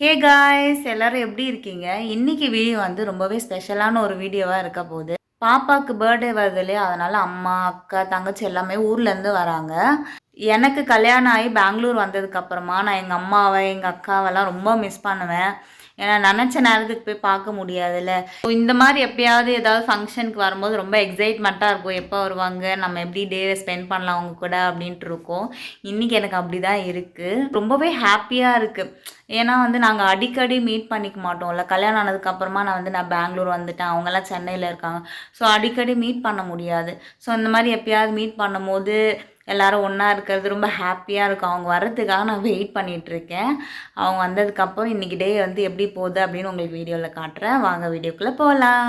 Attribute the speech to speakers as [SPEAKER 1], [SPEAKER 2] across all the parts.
[SPEAKER 1] Hey guys எல்லாரும் எப்படி இருக்கீங்க? இன்னைக்கு வீடியோ வந்து ரொம்பவே ஸ்பெஷலான ஒரு வீடியோவாக இருக்க போகுது. பாப்பாவுக்கு பர்த்டே வருது இல்லையா? அதனால அம்மா அக்கா தங்கச்சி எல்லாமே ஊர்லேருந்து வராங்க. எனக்கு கல்யாணம் ஆகி பெங்களூர் வந்ததுக்கப்புறமா நான் எங்கள் அம்மாவை எங்கள் அக்காவெல்லாம் ரொம்ப மிஸ் பண்ணுவேன். ஏன்னா நினச்ச நேரத்துக்கு போய் பார்க்க முடியாதுல்ல. ஸோ இந்த மாதிரி எப்பயாவது ஏதாவது ஃபங்க்ஷனுக்கு வரும்போது ரொம்ப எக்ஸைட்மெண்ட்டாக இருக்கும். எப்போ வருவாங்க? நம்ம எப்படி டே ஸ்பெண்ட் பண்ணலாம் அவங்க கூட அப்படின்ட்டு இருக்கோம். இன்றைக்கி எனக்கு அப்படி தான் இருக்குது ரொம்பவே ஹாப்பியாக இருக்குது ஏன்னா வந்து நாங்கள் அடிக்கடி மீட் பண்ணிக்க மாட்டோம்ல. கல்யாணம் ஆனதுக்கப்புறமா நான் வந்து நான் பெங்களூர் வந்துட்டேன். அவங்கெல்லாம் சென்னையில் இருக்காங்க. ஸோ அடிக்கடி மீட் பண்ண முடியாது. ஸோ இந்த மாதிரி எப்பயாவது மீட் பண்ணும்போது எல்லாரும் ஒன்றா இருக்கிறது ரொம்ப ஹாப்பியாக இருக்கும். அவங்க வர்றதுக்காக நான் வெயிட் பண்ணிகிட்ருக்கேன் அவங்க வந்ததுக்கப்புறம் இன்றைக்கி டே வந்து எப்படி போகுது அப்படின்னு உங்களுக்கு வீடியோவில் காட்டுறேன். வாங்க வீடியோக்குள்ளே போகலாம்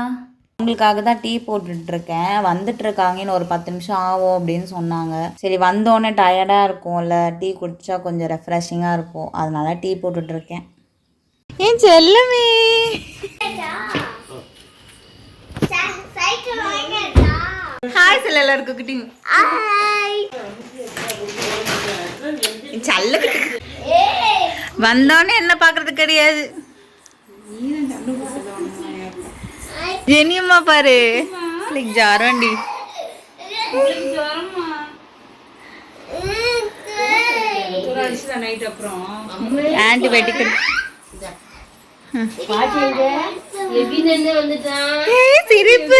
[SPEAKER 1] உங்களுக்காக தான் டீ போட்டுட்ருக்கேன் வந்துட்டுருக்காங்க இன்னும் ஒரு பத்து நிமிஷம் ஆகும் அப்படின்னு சொன்னாங்க. சரி வந்தோடனே டயர்டாக இருக்கும்ல. டீ குடித்தா கொஞ்சம் ரெஃப்ரெஷிங்காக இருக்கும். அதனால டீ போட்டுட்ருக்கேன் ஏன் செல்லமே? ஹாய் செல்ல எல்லாருக்கும் குட்டி. சல்ல குட்டி. வந்தோடனே என்ன பார்க்கறது கிடையாது. ஜெனியம்மா பாரு. லைக் ஜாரண்டி. ஆன்டிபயோட்டிக் சிரிப்பு.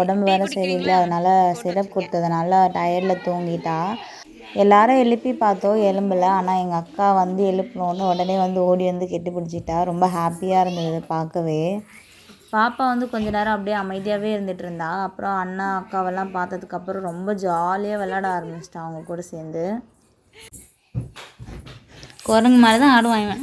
[SPEAKER 1] உடம்பு வேற சரியில்லை அதனால சிரப் கொடுத்ததுனால டயர்டில் தூங்கிட்டா. எல்லாரும் எழுப்பி பார்த்தோம் எலும்பல. ஆனால் எங்கள் அக்கா வந்து எழுப்பினோன்னு உடனே வந்து ஓடி வந்து கெட்டி பிடிச்சிட்டா. ரொம்ப ஹாப்பியாக இருந்தது பார்க்கவே. பாப்பா வந்து கொஞ்ச நேரம் அப்படியே அமைதியாகவே இருந்துட்டு இருந்தா. அப்புறம் அண்ணா அக்காவெல்லாம் பார்த்ததுக்கப்புறம் ரொம்ப ஜாலியாக விளையாட ஆரம்பிச்சிட்டா அவங்க கூட சேர்ந்து. குரங்கு மாதிரி தான் ஆடுவான் இவன்.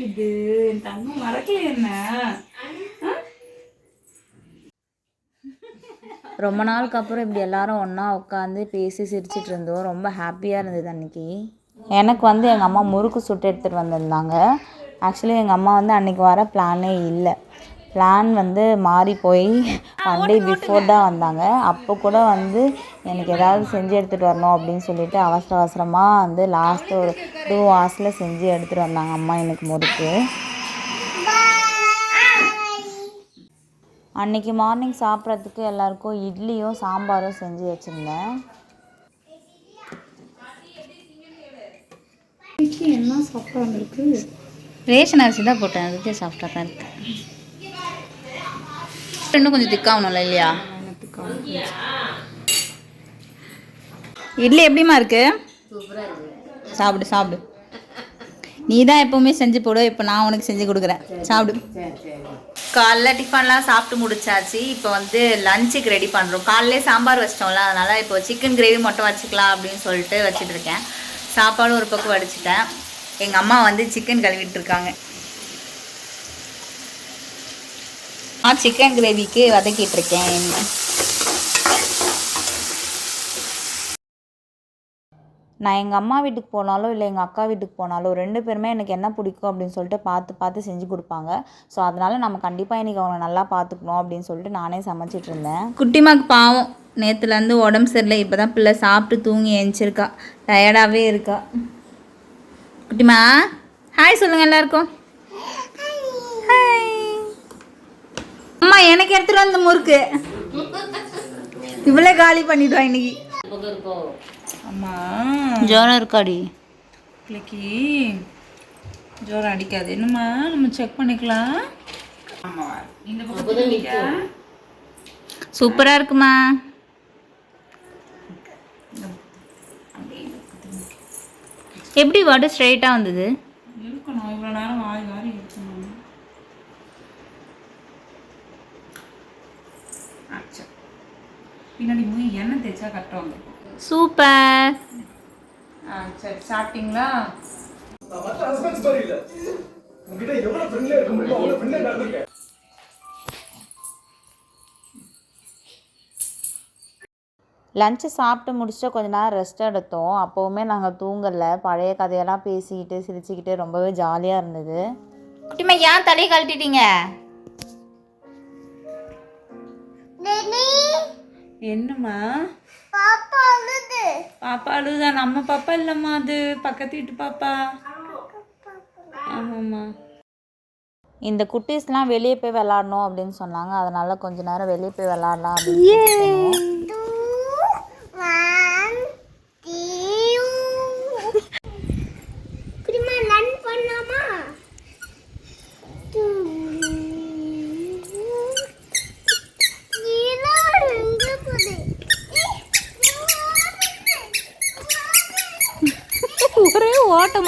[SPEAKER 1] அண்ணா ஜெ- ஜெனி ரொம்ப நாளுக்கு அப்புறம் இப்படி எல்லாரும் ஒன்றா உட்காந்து பேசி சிரிச்சிட்டு இருந்தோம். ரொம்ப ஹாப்பியாக இருந்தது அன்னைக்கு. எனக்கு வந்து எங்கள் அம்மா முறுக்கு சுட்டு எடுத்துகிட்டு வந்திருந்தாங்க. ஆக்சுவலி எங்கள் அம்மா வந்து அன்னைக்கு வர பிளானே இல்லை. பிளான் வந்து மாறி போய் ஒன் டே பிஃபோர் தான் வந்தாங்க. அப்போ கூட வந்து எனக்கு ஏதாவது செஞ்சு எடுத்துகிட்டு வரணும் அப்படின்னு சொல்லிட்டு அவசர அவசரமாக வந்து லாஸ்ட்டு ஒரு டூ ஹவர்ஸில் செஞ்சு எடுத்துகிட்டு வந்தாங்க அம்மா எனக்கு முறுக்கு. அன்னைக்கு மார்னிங் சாப்பிட்றதுக்கு எல்லாருக்கும் இட்லியும் சாம்பாரும் செஞ்சு வச்சுருந்தேன்.
[SPEAKER 2] என்ன சாப்பிட்டா இருக்கு
[SPEAKER 1] ரேஷன் அரிசி தான் போட்டேன். அதுக்கே சாஃப்டாக தான் இருக்கு. இன்னும் கொஞ்சம் திக்காகணும்ல இல்லையா? இட்லி எப்படிம்மா இருக்கு? சாப்பிடு சாப்பிடு. நீ தான் எப்பவுமே செஞ்சு போடு இப்போ நான் உனக்கு செஞ்சு கொடுக்குறேன். சாப்பிடு. காலைல டிஃபன்லாம் சாப்பிட்டு முடிச்சாச்சு. இப்போ வந்து லஞ்சுக்கு ரெடி பண்ணுறோம் காலையிலே சாம்பார் வச்சிட்டோம்ல அதனால் இப்போ சிக்கன் கிரேவி மட்டும் வச்சுக்கலாம் அப்படின்னு சொல்லிட்டு வச்சுட்டு இருக்கேன். சாப்பாடும் ஒரு பக்கம் வடிச்சிட்டேன். எங்கள் அம்மா வந்து சிக்கன் கழுவிட்டு இருக்காங்க. நான் சிக்கன் கிரேவிக்கு வதக்கிட்டு இருக்கேன் நான் எங்கள் அம்மா வீட்டுக்கு போனாலும் இல்லை எங்கள் அக்கா வீட்டுக்கு போனாலும் ரெண்டு பேருமே எனக்கு என்ன பிடிக்கும் அப்படின்னு சொல்லிட்டு பார்த்து பார்த்து செஞ்சு கொடுப்பாங்க. ஸோ அதனால் நம்ம கண்டிப்பாக இன்றைக்கி அவங்க நல்லா பார்த்துக்கணும் அப்படின்னு சொல்லிட்டு நானே சமைச்சிட்டு இருந்தேன். குட்டிமாக்கு பாவம். நேற்றுலேருந்து உடம்பு சரியில்லை. இப்போ தான் பிள்ளை சாப்பிட்டு தூங்கி எழுந்திருக்கா டயர்டாகவே இருக்கா. குட்டிமா ஹாய் சொல்லுங்கள் எல்லாருக்கும் ஹாய் அம்மா எனக்கு எடுத்துட்டு வந்த முறுக்கு. இவ்வளோ காலி பண்ணிடுவா இன்னைக்கு. அம்மா. ஜோரம் இருக்காடி. கிளிக்கி. ஜோரம் அடிக்காது. என்னம்மா நம்ம செக் பண்ணிக்கலாம். ஆமாம் இந்த பக்கம் சூப்பராக இருக்குமா? எப்படி வாடு ஸ்ட்ரைட்டாக வந்தது இருக்கணும் இவ்வளோ நேரம் வாரி வாரி இருக்கணும் அச்சா பின்னாடி தேய்ச்சா கரெக்டாக சூப்பர். ஆ சரி சாப்பிட்டீங்களா? லஞ்சு சாப்பிட்டு முடிச்சுட்டு கொஞ்ச நேரம் ரெஸ்ட் எடுத்தோம். அப்போவுமே நாங்கள் தூங்கலை. பழைய கதையெல்லாம் பேசிக்கிட்டு சிரிச்சுக்கிட்டு ரொம்பவே ஜாலியாக இருந்தது. குட்டிமா ஏன் தலையை கழட்டிட்டீங்க? என்னம்மா? பாப்பா அழுதா. நம்ம பாப்பா இல்லைம்மா அது. பக்கத்து வீட்டு பாப்பா. ஆமாம்மா. இந்த குட்டீஸ்லாம் வெளியே போய் விளாடணும் அப்படின்னு சொன்னாங்க. அதனால கொஞ்ச நேரம் வெளியே போய் விளாடலாம் அப்படின்னு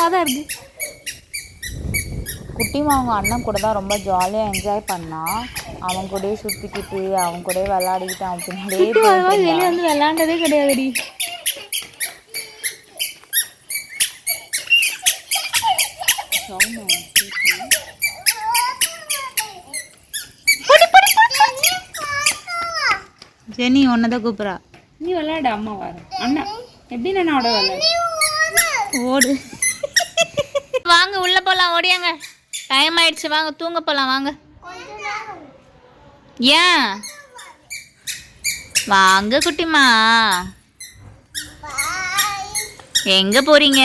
[SPEAKER 1] ஓட்டமாக தான் இருக்கு குட்டிமா அவங்க அண்ணன் கூட தான் ரொம்ப ஜாலியாக என்ஜாய் பண்ணான் அவன் கூடயே சுற்றிக்கிட்டு அவன் கூடயே விளையாடிக்கிட்டு அவன் பின்னாடியே வெளியே வந்து விளையாண்டதே கிடையாதுடி. ஜெனி உன்னதான் கூப்பிட்றா. நீ விளையாடு அம்மா வர அண்ணா எப்படி நான் விளையாடு? ஓடு. உள்ள போலாம் ஓடியாங்க. டைம் ஆயிடுச்சு வாங்க தூங்க போலாம் வாங்க. ஏன்? வாங்க குட்டிமா எங்க போறீங்க?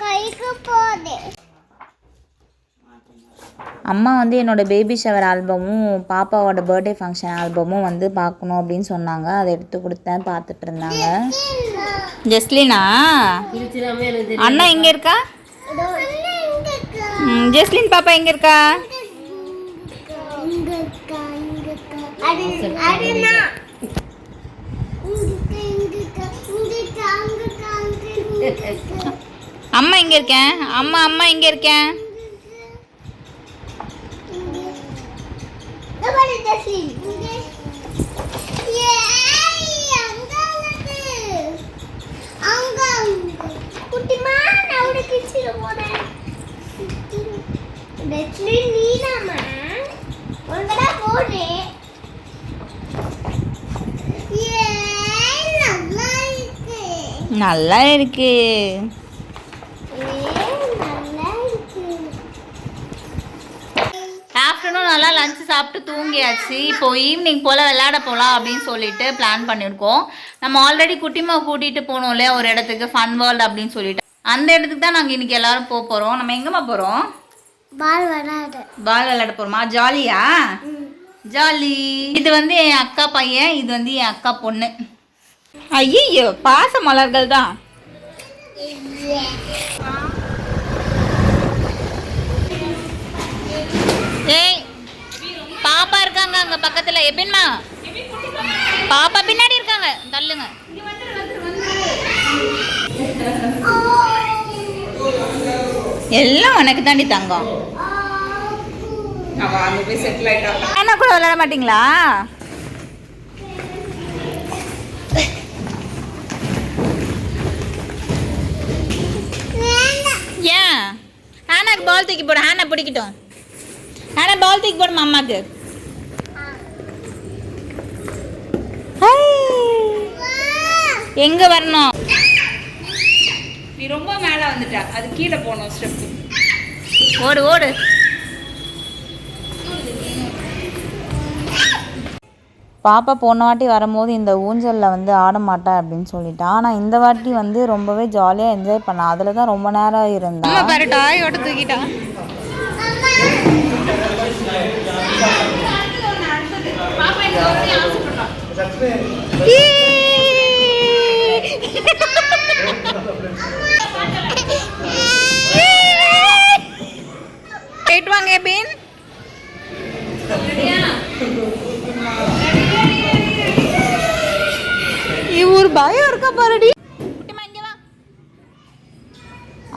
[SPEAKER 2] கைக்கு போதே.
[SPEAKER 1] அம்மா வந்து என்னோட பேபி ஷவர் ஆல்பமும் பாப்பாவோட பர்த்டே ஃபங்க்ஷன் ஆல்பமும் வந்து பார்க்கணும் அப்படின்னு சொன்னாங்க. அதை எடுத்து கொடுத்தேன் பார்த்துட்டு இருந்தாங்க. ஜெஸ்லினா. அண்ணா எங்க இருக்கா? ஜெஸ்லின் பாப்பா எங்க இருக்கா? அம்மா எங்க இருக்கேன்? அம்மா அம்மா எங்க இருக்கேன்
[SPEAKER 2] நான் உட கிச்சிட போறேன் நீதாம்மா உங்கடா போடுறேன் ஏய் நல்லா இருக்கு
[SPEAKER 1] நல்லா இருக்கு ஆஃப்டர்நூன் நல்லா லஞ்ச் சாப்பிட்டு தூங்கியாச்சு. இப்போ ஈவினிங் போல் விளையாட போகலாம் அப்படின்னு சொல்லிட்டு பிளான் பண்ணியிருக்கோம். நம்ம ஆல்ரெடி குட்டிமா கூட்டிகிட்டு போனோம் இல்லையா ஒரு இடத்துக்கு ஃபன் வேர்ல்டு அப்படின்னு சொல்லிட்டு. அந்த இடத்துக்கு தான் நாங்கள் இன்றைக்கி எல்லாரும் போக போகிறோம் நம்ம எங்கேம்மா போகிறோம்
[SPEAKER 2] பால் வராது
[SPEAKER 1] பால் விளையாட போகிறோமா ஜாலியா? ஜாலி. இது வந்து என் அக்கா பையன் இது வந்து என் அக்கா பொண்ணு. ஐயோ பாச மலர்கள் தான் ஏய் பாப்பா இருக்காங்க அங்க பக்கத்துல. எப்படின்னா பாப்பா பின்னாடி இருக்காங்க. தள்ளுங்க. எல்லாம் உனக்கு தாண்டி தங்கம். என்ன கூட விளையாட மாட்டீங்களா ஏன் ஹானாக்கு பால் தூக்கி போடு ஹானா பிடிக்கட்டும். ஹானா பால் தூக்கி போடுமா அம்மாக்கு. எங்க வரணும்? நீ ரொம்ப மேல வந்துட்ட. அது கீழே போகணும் ஸ்டெப் ஓடு ஓடு. பாப்பா போன வாட்டி வரும்போது இந்த ஊஞ்சலில் வந்து ஆட மாட்டேன் அப்படின்னு சொல்லிட்டான் ஆனால் இந்த வாட்டி வந்து ரொம்பவே ஜாலியாக என்ஜாய் பண்ணான் அதில் தான் ரொம்ப நேரம் இருந்தான் பாரு டாயோட தூக்கிட்டான் இவர் பயம் இருக்கா பாருடி.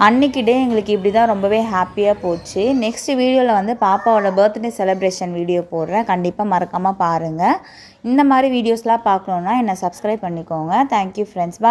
[SPEAKER 1] அன்னைக்கு டே எங்களுக்கு இப்படி தான் ரொம்பவே ஹாப்பியாக போச்சு. நெக்ஸ்ட் வீடியோவில் வந்து பாப்பாவோட பர்த்டே செலிப்ரேஷன் வீடியோ போடுறேன். கண்டிப்பாக மறக்காமல் பாருங்கள் இந்த மாதிரி வீடியோஸ்லாம் பார்க்கணுன்னா என்னை சப்ஸ்கிரைப் பண்ணிக்கோங்க. தேங்க்யூ ஃப்ரெண்ட்ஸ் பா